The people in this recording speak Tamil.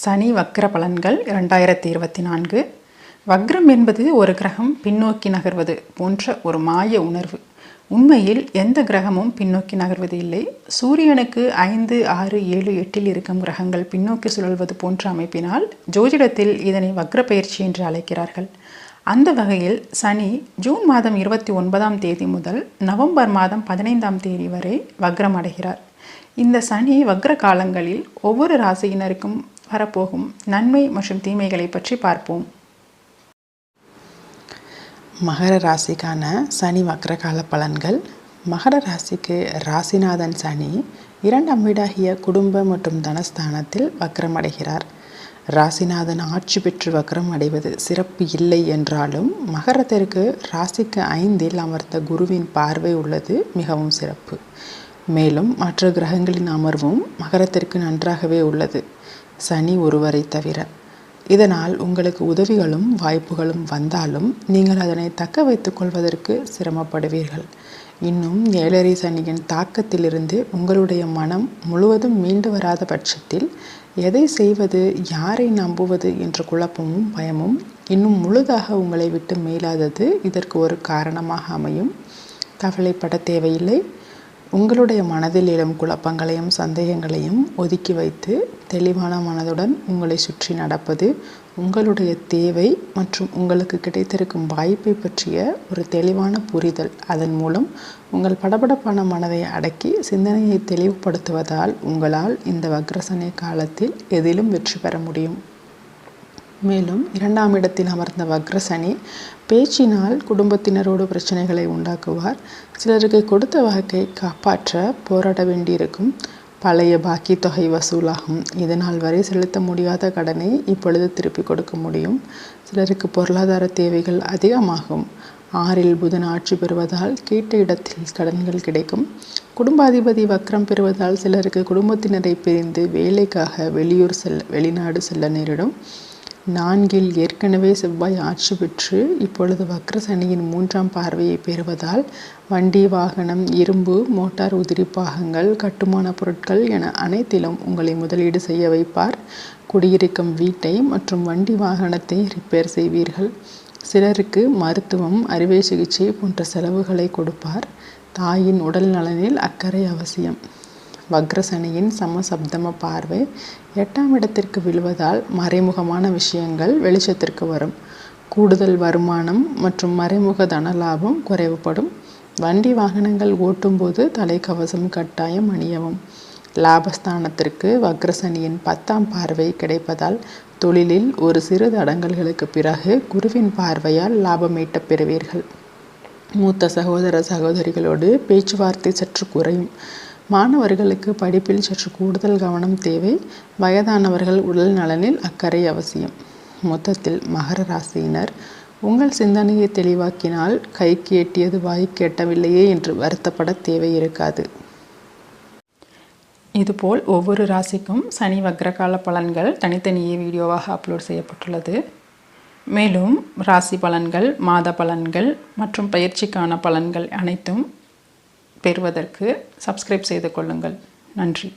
சனி வக்ர பலன்கள் இரண்டாயிரத்தி இருபத்தி நான்கு. வக்ரம் என்பது ஒரு கிரகம் பின்னோக்கி நகர்வது போன்ற ஒரு மாய உணர்வு. உண்மையில் எந்த கிரகமும் பின்னோக்கி நகர்வது இல்லை. சூரியனுக்கு ஐந்து ஆறு ஏழு எட்டில் இருக்கும் கிரகங்கள் பின்னோக்கி சுழல்வது போன்ற அமைப்பினால் ஜோதிடத்தில் இதனை வக்ர பயிற்சி என்று அழைக்கிறார்கள். அந்த வகையில் சனி ஜூன் மாதம் இருபத்தி ஒன்பதாம் தேதி முதல் நவம்பர் மாதம் பதினைந்தாம் தேதி வரை வக்ரம் அடைகிறார். இந்த சனி வக்ர காலங்களில் ஒவ்வொரு ராசியினருக்கும் வரப்போகும். நன்மை மற்றும் தீமைகளை பற்றி பார்ப்போம். மகர ராசிக்கான சனி வக்ரகால பலன்கள். மகர ராசிக்கு ராசிநாதன் சனி இரண்டாம் வீடாகிய குடும்ப மற்றும் தனஸ்தானத்தில் வக்ரம் அடைகிறார். ராசிநாதன் ஆட்சி பெற்று வக்ரம் அடைவது சிறப்பு இல்லை என்றாலும் மகரத்திற்கு ராசிக்கு ஐந்தில் அமர்ந்த குருவின் பார்வை உள்ளது மிகவும் சிறப்பு. மேலும் மற்ற கிரகங்களின் அமர்வும் மகரத்திற்கு நன்றாகவே உள்ளது. சனி ஒருவரை தவிர. இதனால் உங்களுக்கு உதவிகளும் வாய்ப்புகளும் வந்தாலும் நீங்கள் அதனை தக்க வைத்துக் கொள்வதற்கு சிரமப்படுவீர்கள். இன்னும் ஏழரை சனியின் தாக்கத்திலிருந்து உங்களுடைய மனம் முழுவதும் மீண்டு வராத பட்சத்தில் எதை செய்வது யாரை நம்புவது என்ற குழப்பமும் பயமும் இன்னும் முழுதாக உங்களை விட்டு மேலாதது இதற்கு ஒரு காரணமாக அமையும். கவலைப்பட தேவையில்லை. உங்களுடைய மனதில் எழும் குழப்பங்களையும் சந்தேகங்களையும் ஒதுக்கி வைத்து தெளிவான மனதுடன் உங்களை சுற்றி நடப்பது உங்களுடைய தேவை மற்றும் உங்களுக்கு கிடைத்திருக்கும் வாய்ப்பை பற்றிய ஒரு தெளிவான புரிதல். அதன் மூலம் உங்கள் படபடப்பான மனதை அடக்கி சிந்தனையை தெளிவுபடுத்துவதால் உங்களால் இந்த வக்ரசனை காலத்தில் எதிலும் வெற்றி பெற முடியும். மேலும் இரண்டாம் இடத்தில் அமர்ந்த வக்ரசனி பேச்சினால் குடும்பத்தினரோடு பிரச்சனைகளை உண்டாக்குவார். சிலருக்கு கொடுத்த வாக்கை காப்பாற்ற போராட வேண்டியிருக்கும். பழைய பாக்கி தொகை வசூலாகும். இதனால் வரை செலுத்த முடியாத கடனை இப்பொழுது திருப்பி கொடுக்க முடியும். சிலருக்கு பொருளாதார தேவைகள் அதிகமாகும். ஆறில் புதன் ஆட்சி பெறுவதால் கேட்ட இடத்தில் கடன்கள் கிடைக்கும். குடும்பாதிபதி வக்ரம் பெறுவதால் சிலருக்கு குடும்பத்தினரை பிரிந்து வேலைக்காக வெளியூர் செல்ல வெளிநாடு செல்ல நேரிடும். நான்கில் ஏற்கனவே செவ்வாய் ஆட்சி பெற்று இப்பொழுது வக்ர சனியின் மூன்றாம் பார்வையை பெறுவதால் வண்டி வாகனம் இரும்பு மோட்டார் உதிரி பாகங்கள் கட்டுமான பொருட்கள் என அனைத்திலும் உங்களை முதலீடு செய்ய வைப்பார். குடியிருக்கும் வீட்டை மற்றும் வண்டி வாகனத்தை ரிப்பேர் செய்வீர்கள். சிலருக்கு மருத்துவம் அறுவை சிகிச்சை போன்ற செலவுகளை கொடுப்பார். தாயின் உடல் நலனில் அக்கறை அவசியம். வக்ரசனியின் சமசப்தம பார்வை எட்டாம் இடத்திற்கு விழுவதால் மறைமுகமான விஷயங்கள் வெளிச்சத்திற்கு வரும். கூடுதல் வருமானம் மற்றும் மறைமுக தன லாபம் குறைவுபடும். வண்டி வாகனங்கள் ஓட்டும்போது தலைக்கவசம் கட்டாயம் அணியவும். லாபஸ்தானத்திற்கு வக்ரசனியின் பத்தாம் பார்வை கிடைப்பதால் தொழிலில் ஒரு சிறு தடங்கல்களுக்கு பிறகு குருவின் பார்வையால் லாபம் ஈட்டப் பெறுவீர்கள். மூத்த சகோதர சகோதரிகளோடு பேச்சுவார்த்தை சற்று குறையும். மாணவர்களுக்கு படிப்பில் சற்று கூடுதல் கவனம் தேவை. வயதானவர்கள் உடல் நலனில் அக்கறை அவசியம். மொத்தத்தில் மகர ராசியினர் உங்கள் சிந்தனையை தெளிவாக்கினால் கைக்கு எட்டியது வாய்க்கு எட்டவில்லையே என்று வருத்தப்பட தேவை இருக்காது. இதுபோல் ஒவ்வொரு ராசிக்கும் சனி வக்ரகால பலன்கள் தனித்தனியே வீடியோவாக அப்லோட் செய்யப்பட்டுள்ளது. மேலும் ராசி பலன்கள் மாத பலன்கள் மற்றும் பயிற்சிக்கான பலன்கள் அனைத்தும் பெறுவதற்கு சப்ஸ்கிரைப் செய்து கொள்ளுங்கள். நன்றி.